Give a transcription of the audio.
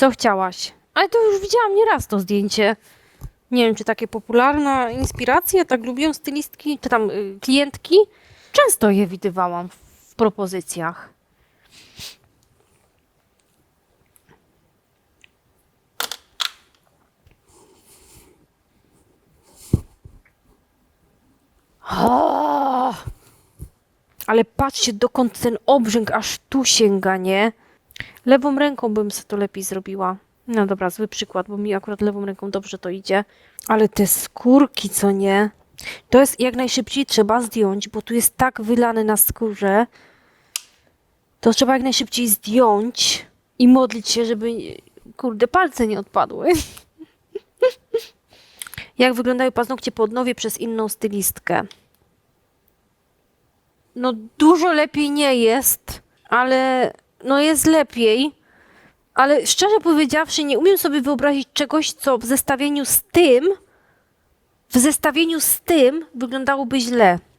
Co chciałaś? Ale to już widziałam nieraz to zdjęcie. Nie wiem, czy takie popularna inspiracja, tak lubią stylistki, czy tam y, klientki. Często je widywałam w, propozycjach. O! Ale patrzcie, dokąd ten obrzęk aż tu sięga, nie? Lewą ręką bym sobie to lepiej zrobiła. No dobra, zły przykład, bo mi akurat lewą ręką dobrze to idzie. Ale te skórki, co nie? To jest jak najszybciej trzeba zdjąć, bo tu jest tak wylane na skórze. To trzeba jak najszybciej zdjąć i modlić się, żeby, kurde, palce nie odpadły. jak wyglądają paznokcie po odnowie przez inną stylistkę? No dużo lepiej nie jest, ale no jest lepiej. Ale szczerze powiedziawszy, nie umiem sobie wyobrazić czegoś, co w zestawieniu z tym, w zestawieniu z tym wyglądałoby źle.